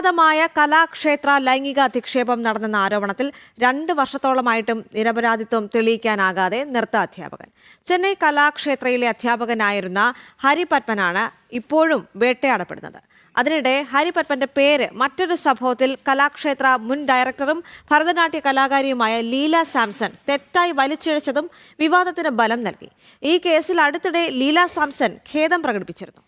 വിവാദമായ കലാക്ഷേത്ര ലൈംഗിക അധിക്ഷേപം നടന്നെന്ന ആരോപണത്തിൽ രണ്ട് വർഷത്തോളമായിട്ടും നിരപരാധിത്വം തെളിയിക്കാനാകാതെ നൃത്ത അധ്യാപകൻ. ചെന്നൈ കലാക്ഷേത്രയിലെ അധ്യാപകനായിരുന്ന ഹരിപത്മനാണ് ഇപ്പോഴും വേട്ടയാടപ്പെടുന്നത്. അതിനിടെ ഹരിപത്മന്റെ പേര് മറ്റൊരു സംഭവത്തിൽ കലാക്ഷേത്ര മുൻ ഡയറക്ടറും ഭരതനാട്യ കലാകാരിയുമായ ലീല സാംസൺ തെറ്റായി വലിച്ചിഴച്ചതും വിവാദത്തിന് ബലം നൽകി. ഈ കേസിൽ അടുത്തിടെ ലീല സാംസൺ ഖേദം പ്രകടിപ്പിച്ചിരുന്നു.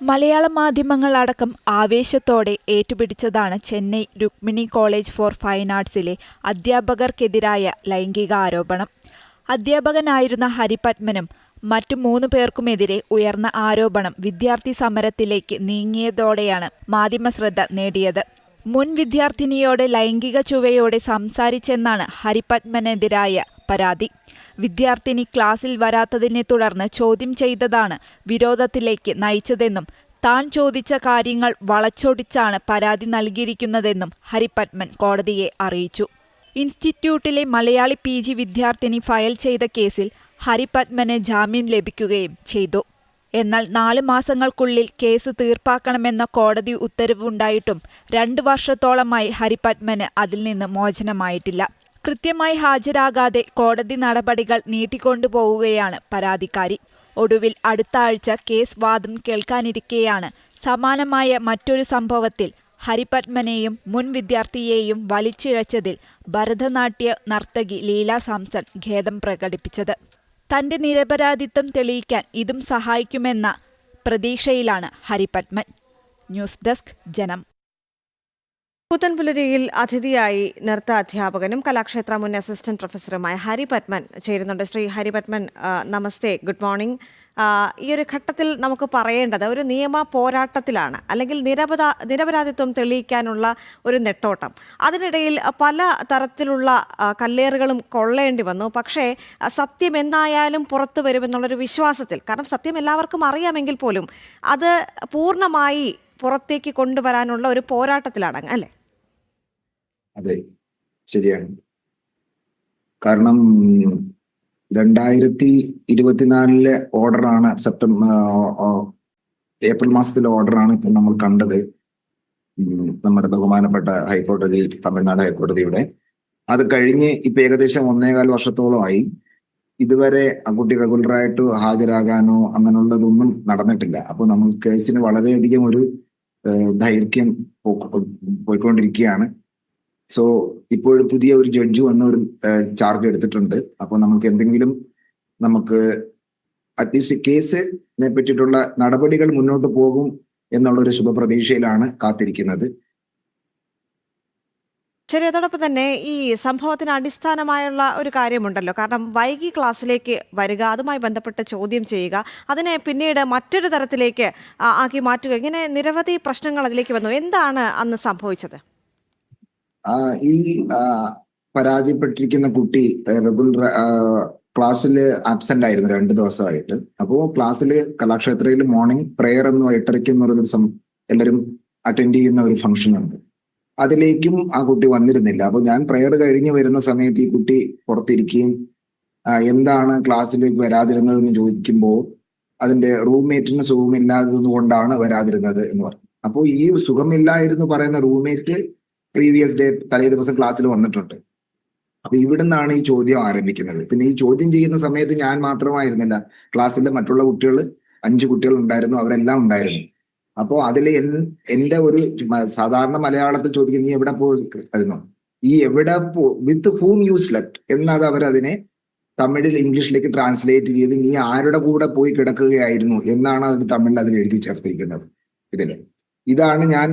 മലയാള മാധ്യമങ്ങൾ മാധ്യമങ്ങളടക്കം ആവേശത്തോടെ ഏറ്റുപിടിച്ചതാണ് Chennai Rukmini college for fine ആർട്സിലെ അധ്യാപകർക്കെതിരായ ലൈംഗിക ആരോപണം അധ്യാപകനായിരുന്ന ഹരിപത്മനും മറ്റു മൂന്ന് പേർക്കുമെതിരെ ഉയർന്ന ആരോപണം വിദ്യാർത്ഥി സമരത്തിലേക്ക് നീങ്ങിയതോടെയാണ് മാധ്യമശ്രദ്ധ നേടിയത്. മുൻ വിദ്യാർത്ഥിനിയോട് ലൈംഗിക ചുവയോടെ സംസാരിച്ചെന്നാണ് ഹരിപത്മനെതിരായ പരാതി. വിദ്യാർത്ഥിനി ക്ലാസ്സിൽ വരാത്തതിനെ തുടർന്ന് ചോദ്യം ചെയ്തതാണ് വിരോധത്തിലേക്ക് നയിച്ചതെന്നും താൻ ചോദിച്ച കാര്യങ്ങൾ വളച്ചൊടിച്ചാണ് പരാതി നൽകിയിരിക്കുന്നതെന്നും ഹരിപത്മൻ കോടതിയെ അറിയിച്ചു. ഇൻസ്റ്റിറ്റ്യൂട്ടിലെ മലയാളി പി ജി വിദ്യാർത്ഥിനി ഫയൽ ചെയ്ത കേസിൽ ഹരിപത്മന് ജാമ്യം ലഭിക്കുകയും ചെയ്തു. എന്നാൽ നാല് മാസങ്ങൾക്കുള്ളിൽ കേസ് തീർപ്പാക്കണമെന്ന കോടതി ഉത്തരവുണ്ടായിട്ടും രണ്ട് വർഷത്തോളമായി ഹരിപത്മന് അതിൽ നിന്ന് മോചനമായിട്ടില്ല. കൃത്യമായി ഹാജരാകാതെ കോടതി നടപടികൾ നീട്ടിക്കൊണ്ടുപോവുകയാണ് പരാതിക്കാരി. ഒടുവിൽ അടുത്ത ആഴ്ച കേസ് വാദം കേൾക്കാനിരിക്കെയാണ്. സമാനമായ മറ്റൊരു സംഭവത്തിൽ ഹരിപത്മനെയും മുൻ വിദ്യാർത്ഥിയെയും വലിച്ചിഴച്ചതിൽ ഭരതനാട്യ നർത്തകി ലീല സാംസൺ ഖേദം പ്രകടിപ്പിച്ചത്. തന്റെ നിരപരാധിത്വം തെളിയിക്കാൻ ഇതും സഹായിക്കുമെന്ന പ്രതീക്ഷയിലാണ് ഹരിപത്മൻ. ന്യൂസ് ഡെസ്ക് ജനം. പുത്തൻപുലരിയിൽ അതിഥിയായി നൃത്ത അധ്യാപകനും കലാക്ഷേത്ര മുൻ അസിസ്റ്റന്റ് പ്രൊഫസറുമായ ഹരി പത്മൻ ചേരുന്നുണ്ട്. ശ്രീ ഹരി പത്മൻ നമസ്തേ ഗുഡ് മോർണിംഗ്. ഈ ഒരു ഘട്ടത്തിൽ നമുക്ക് പറയേണ്ടത് ഒരു നിയമ പോരാട്ടത്തിലാണ് അല്ലെങ്കിൽ നിരപരാ നിരപരാധിത്വം തെളിയിക്കാനുള്ള ഒരു നെട്ടോട്ടം. അതിനിടയിൽ പല തരത്തിലുള്ള കല്ലേറുകളും കൊള്ളേണ്ടി വന്നു. പക്ഷേ സത്യം എന്നായാലും പുറത്തു വരുമെന്നുള്ളൊരു വിശ്വാസത്തിൽ കാരണം സത്യം എല്ലാവർക്കും അറിയാമെങ്കിൽ പോലും അത് പൂർണമായി പുറത്തേക്ക് കൊണ്ടുവരാനുള്ള ഒരു പോരാട്ടത്തിലാണ് അല്ലേ? അതെ ശരിയാണ്. കാരണം രണ്ടായിരത്തി ഇരുപത്തിനാലിലെ ഓർഡറാണ് സെപ്റ്റംബർ ഏപ്രിൽ മാസത്തിലെ ഓർഡറാണ് ഇപ്പൊ നമ്മൾ കണ്ടത്. നമ്മുടെ ബഹുമാനപ്പെട്ട ഹൈക്കോടതി തമിഴ്നാട് ഹൈക്കോടതിയുടെ. അത് കഴിഞ്ഞ് ഇപ്പൊ ഏകദേശം ഒന്നേകാൽ വർഷത്തോളമായി. ഇതുവരെ ആ കുട്ടി റെഗുലറായിട്ട് ഹാജരാകാനോ അങ്ങനെയുള്ളതൊന്നും നടന്നിട്ടില്ല. അപ്പൊ നമ്മൾ കേസിന് വളരെയധികം ഒരു ദൈർഘ്യം പോയിക്കൊണ്ടിരിക്കുകയാണ്. സോ ഇപ്പോൾ പുതിയ ഒരു ജഡ്ജ് വന്ന ഒരു ചാർജ് എടുത്തിട്ടുണ്ട്. അപ്പൊ നമുക്ക് എന്തെങ്കിലും നമുക്ക് അറ്റ്ലീസ്റ്റ് കേസിനെ പറ്റിയിട്ടുള്ള നടപടികൾ മുന്നോട്ട് പോകും എന്നുള്ള ഒരു ശുഭപ്രതീക്ഷയിലാണ് കാത്തിരിക്കുന്നത്. ശരി അതോടൊപ്പം തന്നെ ഈ സംഭവത്തിന് അടിസ്ഥാനമായുള്ള ഒരു കാര്യമുണ്ടല്ലോ. കാരണം വൈകി ക്ലാസ്സിലേക്ക് വരിക അതുമായി ബന്ധപ്പെട്ട് ചോദ്യം ചെയ്യുക അതിനെ പിന്നീട് മറ്റൊരു തരത്തിലേക്ക് ആക്കി മാറ്റുക. ഇങ്ങനെ നിരവധി പ്രശ്നങ്ങൾ അതിലേക്ക് വന്നു. എന്താണ് അന്ന് സംഭവിച്ചത്? ഈ പരാതിപ്പെട്ടിരിക്കുന്ന കുട്ടി റെഗുലർ ക്ലാസ്സിൽ ആബ്സെന്റ് ആയിരുന്നു രണ്ട് ദിവസമായിട്ട്. അപ്പോ ക്ലാസ്സിൽ കലാക്ഷേത്രയിൽ മോർണിംഗ് പ്രെയർ എന്ന് എട്ടരയ്ക്ക് എന്നൊരു സം- എല്ലാവരും അറ്റൻഡ് ചെയ്യുന്ന ഒരു ഫംഗ്ഷൻ ഉണ്ട് അതിലേക്കും ആ കുട്ടി വന്നിരുന്നില്ല. അപ്പൊ ഞാൻ പ്രെയർ കഴിഞ്ഞ് വരുന്ന സമയത്ത് ഈ കുട്ടി പുറത്തിരിക്കുകയും എന്താണ് ക്ലാസ്സിലേക്ക് വരാതിരുന്നത് എന്ന് ചോദിക്കുമ്പോൾ അതിന്റെ റൂംമേറ്റിന് സുഖമില്ലാത്തത് കൊണ്ടാണ് വരാതിരുന്നത് എന്ന് പറഞ്ഞു. അപ്പോൾ ഈ സുഖമില്ലായിരുന്നു പറയുന്ന റൂംമേറ്റ് പ്രീവിയസ് ഡേ തലേ ദിവസം ക്ലാസ്സിൽ വന്നിട്ടുണ്ട്. അപ്പൊ ഇവിടുന്നാണ് ഈ ചോദ്യം ആരംഭിക്കുന്നത്. പിന്നെ ഈ ചോദ്യം ചെയ്യുന്ന സമയത്ത് ഞാൻ മാത്രമായിരുന്നില്ല. ക്ലാസ്സിലെ മറ്റുള്ള കുട്ടികൾ അഞ്ചു കുട്ടികൾ ഉണ്ടായിരുന്നു അവരെല്ലാം ഉണ്ടായിരുന്നു. അപ്പോ അതിൽ എന്റെ ഒരു സാധാരണ മലയാളത്തിൽ ചോദിക്കും നീ എവിടെ പോയിരുന്നു? ഈ എവിടെ പോ വിത്ത് ഹൂം യൂസ് ലെറ്റ് എന്നത് അവരതിനെ തമിഴിൽ ഇംഗ്ലീഷിലേക്ക് ട്രാൻസ്ലേറ്റ് ചെയ്ത് നീ ആരുടെ കൂടെ പോയി കിടക്കുകയായിരുന്നു? എന്നാണ് അത് തമിഴിൽ അതിൽ എഴുതി ചേർത്തിരിക്കുന്നത് ഇതിൽ. ഇതാണ് ഞാൻ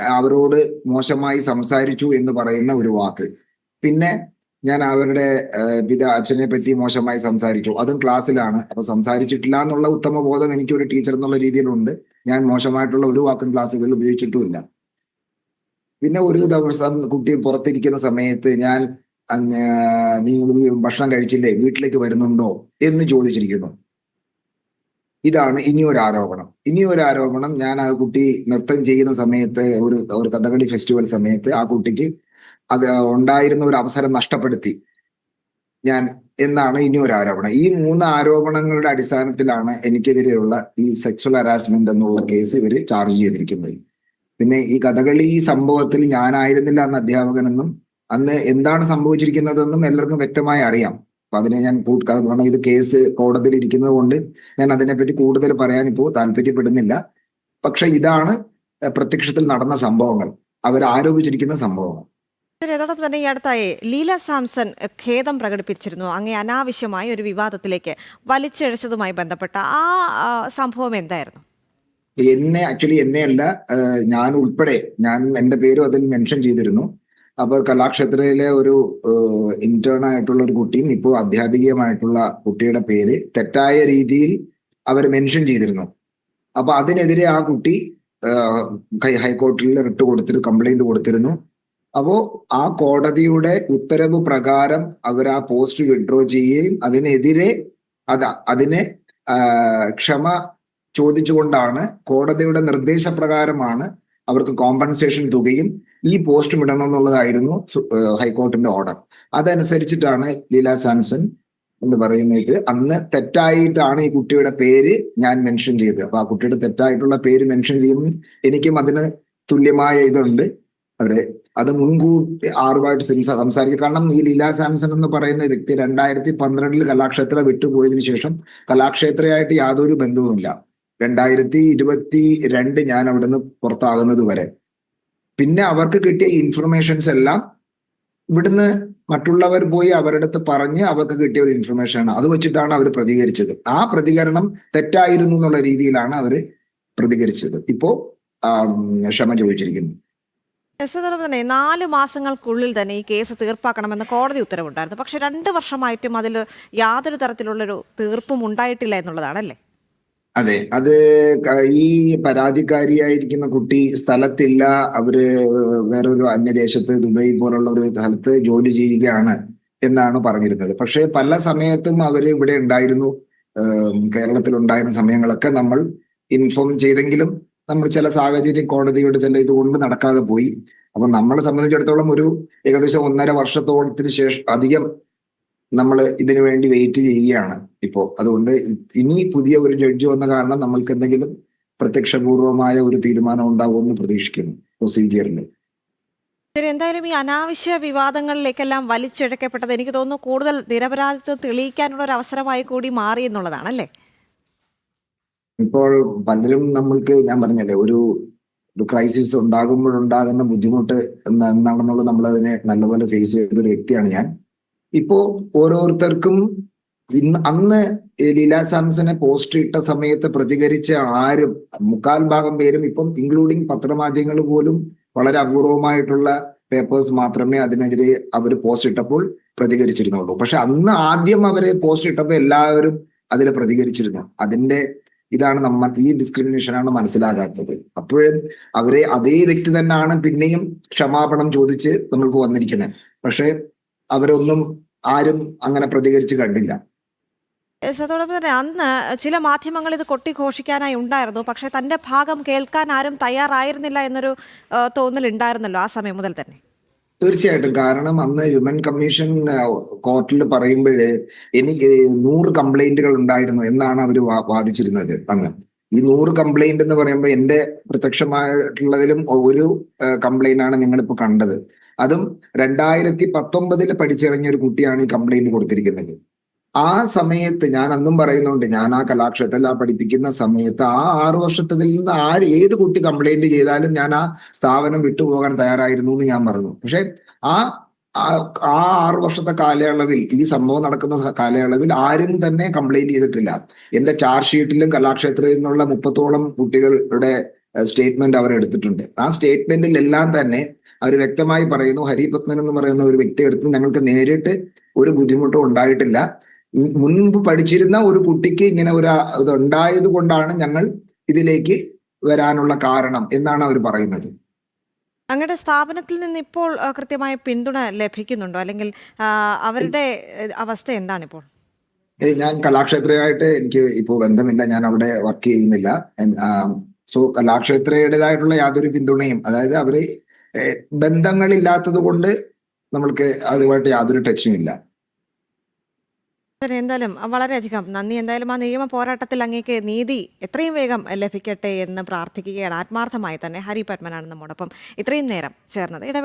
അവരോട് മോശമായി സംസാരിച്ചു എന്ന് പറയുന്ന ഒരു വാക്ക്. പിന്നെ ഞാൻ അവരുടെ പിത അച്ഛനെ പറ്റി മോശമായി സംസാരിച്ചു. അതും ക്ലാസ്സിലാണ്. അപ്പൊ സംസാരിച്ചിട്ടില്ല എന്നുള്ള ഉത്തമ ബോധം എനിക്ക് ഒരു ടീച്ചർ എന്നുള്ള രീതിയിലുണ്ട്. ഞാൻ മോശമായിട്ടുള്ള ഒരു വാക്കും ക്ലാസ്സുകളിൽ ഉപയോഗിച്ചിട്ടുമില്ല. പിന്നെ ഒരു ദിവസം കുട്ടി പുറത്തിരിക്കുന്ന സമയത്ത് ഞാൻ നിങ്ങൾ ഭക്ഷണം കഴിച്ചില്ലേ? വീട്ടിലേക്ക് വരുന്നുണ്ടോ? എന്ന് ചോദിച്ചിരിക്കുന്നു. ഇതാണ് ഇനിയൊരു ആരോപണം. ഇനിയൊരു ആരോപണം ഞാൻ ആ കുട്ടി നൃത്തം ചെയ്യുന്ന സമയത്ത് ഒരു ഒരു കഥകളി ഫെസ്റ്റിവൽ സമയത്ത് ആ കുട്ടിക്ക് അത് ഉണ്ടായിരുന്ന ഒരു അവസരം നഷ്ടപ്പെടുത്തി. ഞാൻ എന്നാണ് ഇനിയൊരു ആരോപണം. ഈ മൂന്ന് ആരോപണങ്ങളുടെ അടിസ്ഥാനത്തിലാണ് എനിക്കെതിരെയുള്ള ഈ സെക്സ്വൽ ഹരാസ്മെന്റ് എന്നുള്ള കേസ് ഇവർ ചാർജ് ചെയ്തിരിക്കുന്നത്. പിന്നെ ഈ കഥകളി ഈ സംഭവത്തിൽ ഞാനായിരുന്നില്ല അന്ന് അധ്യാപകനെന്നും അന്ന് എന്താണ് സംഭവിച്ചിരിക്കുന്നതെന്നും എല്ലാവർക്കും വ്യക്തമായി അറിയാം. അപ്പൊ അതിനെ ഞാൻ കൂ- കാരണം ഇത് കേസ് കോടതിയിൽ ഇരിക്കുന്നത് കൊണ്ട് ഞാൻ അതിനെപ്പറ്റി കൂടുതൽ പറയാൻ ഇപ്പോൾ താല്പര്യപ്പെടുന്നില്ല. പക്ഷെ ഇതാണ് പ്രത്യക്ഷത്തിൽ നടന്ന സംഭവങ്ങൾ. അവർ ആരോപിച്ചിരിക്കുന്ന സംഭവങ്ങൾ. അതോടൊപ്പം തന്നെ ഈ അടുത്തായി ലീല സാംസൺ ഖേദം പ്രകടിപ്പിച്ചിരുന്നു. അങ്ങേ അനാവശ്യമായ ഒരു വിവാദത്തിലേക്ക് വലിച്ചിഴച്ചതുമായി ബന്ധപ്പെട്ട ആ സംഭവം എന്തായിരുന്നു? എന്നെ ആക്ച്വലി എന്നെയല്ല ഞാൻ ഉൾപ്പെടെ ഞാൻ എന്റെ പേരും അതിൽ മെൻഷൻ ചെയ്തിരുന്നു. അപ്പോൾ കലാക്ഷേത്രയിലെ ഒരു ഇന്റേൺ ആയിട്ടുള്ള ഒരു കുട്ടിയും ഇപ്പോൾ അധ്യാപികയുമായിട്ടുള്ള കുട്ടിയുടെ പേര് തെറ്റായ രീതിയിൽ അവർ മെൻഷൻ ചെയ്തിരുന്നു. അപ്പൊ അതിനെതിരെ ആ കുട്ടി ഹൈക്കോടതിയിൽ റിട്ട് കൊടുത്തിരുന്നു കംപ്ലൈന്റ് കൊടുത്തിരുന്നു. അപ്പോ ആ കോടതിയുടെ ഉത്തരവ് പ്രകാരം അവർ ആ പോസ്റ്റ് വിഡ്രോ ചെയ്യുകയും അതിനെതിരെ അത് അതിനെ ക്ഷമ ചോദിച്ചുകൊണ്ടാണ് കോടതിയുടെ നിർദ്ദേശപ്രകാരമാണ് അവർക്ക് കോമ്പൻസേഷൻ തുകയും ഈ പോസ്റ്റ് വിടണം എന്നുള്ളതായിരുന്നു ഹൈക്കോടതിന്റെ ഓർഡർ. അതനുസരിച്ചിട്ടാണ് ലീല സാംസൺ എന്ന് പറയുന്നത് അന്ന് തെറ്റായിട്ടാണ് ഈ കുട്ടിയുടെ പേര് ഞാൻ മെൻഷൻ ചെയ്തത്. അപ്പൊ ആ കുട്ടിയുടെ തെറ്റായിട്ടുള്ള പേര് മെൻഷൻ ചെയ്യുന്നു എനിക്കും അതിന് തുല്യമായ ഇതുണ്ട്. അവരെ അത് മുൻകൂർ ആറുമായിട്ട് സംസാ- സംസാരിക്കും കാരണം ഈ ലീല സാംസൺ എന്ന് പറയുന്ന വ്യക്തി രണ്ടായിരത്തി പന്ത്രണ്ടിൽ കലാക്ഷേത്ര വിട്ടുപോയതിനു ശേഷം കലാക്ഷേത്രയായിട്ട് യാതൊരു ബന്ധവുമില്ല. രണ്ടായിരത്തി ഇരുപത്തി രണ്ട് ഞാൻ അവിടുന്ന് പുറത്താകുന്നത് വരെ. പിന്നെ അവർക്ക് കിട്ടിയ ഇൻഫർമേഷൻസ് എല്ലാം ഇവിടുന്ന് മറ്റുള്ളവർ പോയി അവരുടെ അടുത്ത് പറഞ്ഞ് അവർക്ക് കിട്ടിയ ഒരു ഇൻഫർമേഷൻ ആണ്. അത് വെച്ചിട്ടാണ് അവർ പ്രതികരിച്ചത്. ആ പ്രതികരണം തെറ്റായിരുന്നു എന്നുള്ള രീതിയിലാണ് അവർ പ്രതികരിച്ചത്. ഇപ്പോ ക്ഷമ ചോദിച്ചിരിക്കുന്നു. തന്നെ നാല് മാസങ്ങൾക്കുള്ളിൽ തന്നെ ഈ കേസ് തീർപ്പാക്കണമെന്ന് കോടതി ഉത്തരവുണ്ടായിരുന്നു. പക്ഷെ രണ്ട് വർഷമായിട്ടും അതിൽ യാതൊരു തരത്തിലുള്ളൊരു തീർപ്പും ഉണ്ടായിട്ടില്ല എന്നുള്ളതാണല്ലേ? അതെ. അത് ഈ പരാതിക്കാരിയായിരിക്കുന്ന കുട്ടി സ്ഥലത്തില്ല. അവർ വേറൊരു അന്യദേശത്ത് ദുബായ് പോലുള്ള ഒരു സ്ഥലത്ത് ജോലി ചെയ്യുകയാണ് എന്നാണ് പറഞ്ഞിരുന്നത്. പക്ഷേ പല സമയത്തും അവർ ഇവിടെ ഉണ്ടായിരുന്നു. കേരളത്തിൽ ഉണ്ടായിരുന്ന സമയങ്ങളൊക്കെ നമ്മൾ ഇൻഫോം ചെയ്തെങ്കിലും നമ്മൾ ചില സാഹചര്യം കോടതിയുടെ ചില ഇതുകൊണ്ട് നടക്കാതെ പോയി. അപ്പൊ നമ്മളെ സംബന്ധിച്ചിടത്തോളം ഒരു ഏകദേശം ഒന്നര വർഷത്തോളത്തിന് ശേഷം അധികം നമ്മൾ ഇതിനു വേണ്ടി വെയിറ്റ് ചെയ്യുകയാണ്. ഇപ്പോൾ അതുകൊണ്ട് ഇനി പുതിയ ഒരു ജഡ്ജ് വന്ന കാരണം നമ്മൾക്ക് എന്തെങ്കിലും പ്രത്യക്ഷപൂർവമായ ഒരു തീരുമാനം ഉണ്ടാവുമെന്ന് പ്രതീക്ഷിക്കുന്നു പ്രൊസീജിയറിൽ ശരി എന്തായാലും ഈ അനാവശ്യ വിവാദങ്ങളിലേക്കെല്ലാം വലിച്ചിഴക്കപ്പെട്ടത് എനിക്ക് തോന്നുന്നു കൂടുതൽ നിരപരാധിത്വം തെളിയിക്കാനുള്ള ഒരു അവസരമായി കൂടി മാറി എന്നുള്ളതാണല്ലേ? ഇപ്പോൾ പലരും നമ്മൾക്ക് ഞാൻ പറഞ്ഞല്ലേ ഒരു ഒരു ക്രൈസിസ് ഉണ്ടാകുമ്പോഴുണ്ടാകുന്ന ബുദ്ധിമുട്ട് എന്താണെന്നുള്ളത് നമ്മൾ അതിനെ നല്ലപോലെ ഫേസ് ചെയ്ത ഒരു വ്യക്തിയാണ് ഞാൻ. ഇപ്പോ ഓരോരുത്തർക്കും ഇന്ന് അന്ന് ലീല സാംസനെ പോസ്റ്റ് ഇട്ട സമയത്ത് പ്രതികരിച്ച ആരും മുക്കാൽ ഭാഗം പേരും ഇപ്പം ഇൻക്ലൂഡിങ് പത്രമാധ്യമങ്ങൾ പോലും വളരെ അപൂർവമായിട്ടുള്ള പേപ്പേഴ്സ് മാത്രമേ അതിനെതിരെ അവർ പോസ്റ്റ് ഇട്ടപ്പോൾ പ്രതികരിച്ചിരുന്നുള്ളൂ. പക്ഷെ അന്ന് ആദ്യം അവരെ പോസ്റ്റ് ഇട്ടപ്പോൾ എല്ലാവരും അതിൽ പ്രതികരിച്ചിരുന്നു. അതിന്റെ ഇതാണ് നമ്മൾ ഈ ഡിസ്ക്രിമിനേഷൻ ആണ് മനസ്സിലാകാത്തത്. അപ്പോഴും അവരെ അതേ വ്യക്തി തന്നെയാണ് പിന്നെയും ക്ഷമാപണം ചോദിച്ച് നമ്മൾക്ക് വന്നിരിക്കുന്നത്. പക്ഷെ അവരൊന്നും ആരും അങ്ങനെ പ്രതികരിച്ച് കണ്ടില്ല. അതോടൊപ്പം തന്നെ അന്ന് ചില മാധ്യമങ്ങൾ ഇത് കൊട്ടിഘോഷിക്കാനായി ഉണ്ടായിരുന്നു. പക്ഷെ തന്റെ ഭാഗം കേൾക്കാൻ ആരും തയ്യാറായിരുന്നില്ല എന്നൊരു തോന്നൽ ഉണ്ടായിരുന്നല്ലോ ആ സമയം മുതൽ തന്നെ. തീർച്ചയായിട്ടും. കാരണം അന്ന് ഹ്യൂമൻ കമ്മീഷൻ കോർട്ടിൽ പറയുമ്പോൾ എനിക്ക് നൂറ് കംപ്ലൈന്റുകൾ ഉണ്ടായിരുന്നു എന്നാണ് അവർ വാദിച്ചിരുന്നത് അന്ന്. ഈ നൂറ് കംപ്ലൈന്റ് എന്ന് പറയുമ്പോൾ എന്റെ പ്രത്യക്ഷമായിട്ടുള്ളതിലും ഒരു കംപ്ലൈന്റ് ആണ് നിങ്ങളിപ്പോ കണ്ടത്. അതും രണ്ടായിരത്തി പത്തൊമ്പതിൽ പഠിച്ചിറങ്ങിയ ഒരു കുട്ടിയാണ് ഈ കംപ്ലൈന്റ് കൊടുത്തിരിക്കുന്നത്. ആ സമയത്ത് ഞാൻ അന്നും പറയുന്നുണ്ട് ഞാൻ ആ കലാക്ഷേത്രത്തിൽ ആ പഠിപ്പിക്കുന്ന സമയത്ത് ആ ആറു വർഷത്തിൽ നിന്ന് ആര് ഏത് കുട്ടി കംപ്ലൈന്റ് ചെയ്താലും ഞാൻ ആ സ്ഥാപനം വിട്ടുപോകാൻ തയ്യാറായിരുന്നു എന്ന് ഞാൻ പറഞ്ഞു. പക്ഷെ ആ ആ ആറു വർഷത്തെ കാലയളവിൽ ഈ സംഭവം നടക്കുന്ന കാലയളവിൽ ആരും തന്നെ കംപ്ലൈന്റ് ചെയ്തിട്ടില്ല. എന്റെ ചാർജ് ഷീറ്റിലും കലാക്ഷേത്രയിൽ നിന്നുള്ള മുപ്പത്തോളം കുട്ടികളുടെ സ്റ്റേറ്റ്മെന്റ് അവർ എടുത്തിട്ടുണ്ട്. ആ സ്റ്റേറ്റ്മെന്റിൽ എല്ലാം തന്നെ അവർ വ്യക്തമായി പറയുന്നു ഹരിപത്മൻ എന്ന് പറയുന്ന ഒരു വ്യക്തി എടുത്ത് ഞങ്ങൾക്ക് നേരിട്ട് ഒരു ബുദ്ധിമുട്ടും ഉണ്ടായിട്ടില്ല. മുൻപ് പഠിച്ചിരുന്ന ഒരു കുട്ടിക്ക് ഇങ്ങനെ ഒരു ഇതുണ്ടായത് കൊണ്ടാണ് ഞങ്ങൾ ഇതിലേക്ക് വരാനുള്ള കാരണം എന്നാണ് അവർ പറയുന്നത്. അങ്ങയുടെ സ്ഥാപനത്തിൽ നിന്ന് ഇപ്പോൾ കൃത്യമായ പിന്തുണ ലഭിക്കുന്നുണ്ടോ? അല്ലെങ്കിൽ അവരുടെ അവസ്ഥ എന്താണിപ്പോൾ? ഞാൻ കലാക്ഷേത്രയായിട്ട് എനിക്ക് ഇപ്പോൾ ബന്ധമില്ല. ഞാൻ അവിടെ വർക്ക് ചെയ്യുന്നില്ല. സോ കലാക്ഷേത്രയുടേതായിട്ടുള്ള യാതൊരു പിന്തുണയും അതായത് അവർ ബന്ധങ്ങളില്ലാത്തത് കൊണ്ട് നമ്മൾക്ക് അതുമായിട്ട് യാതൊരു ടച്ചും ഇല്ല. എന്തായാലും വളരെയധികം നന്ദി. എന്തായാലും ആ നിയമ പോരാട്ടത്തിൽ അങ്ങേക്ക് നീതി എത്രയും വേഗം ലഭിക്കട്ടെ എന്ന് പ്രാർത്ഥിക്കുകയാണ്. ആത്മാർത്ഥമായി തന്നെ ഹരി പത്മനാണ് നമ്മോടൊപ്പം ഇത്രയും നേരം ചേർന്നത്.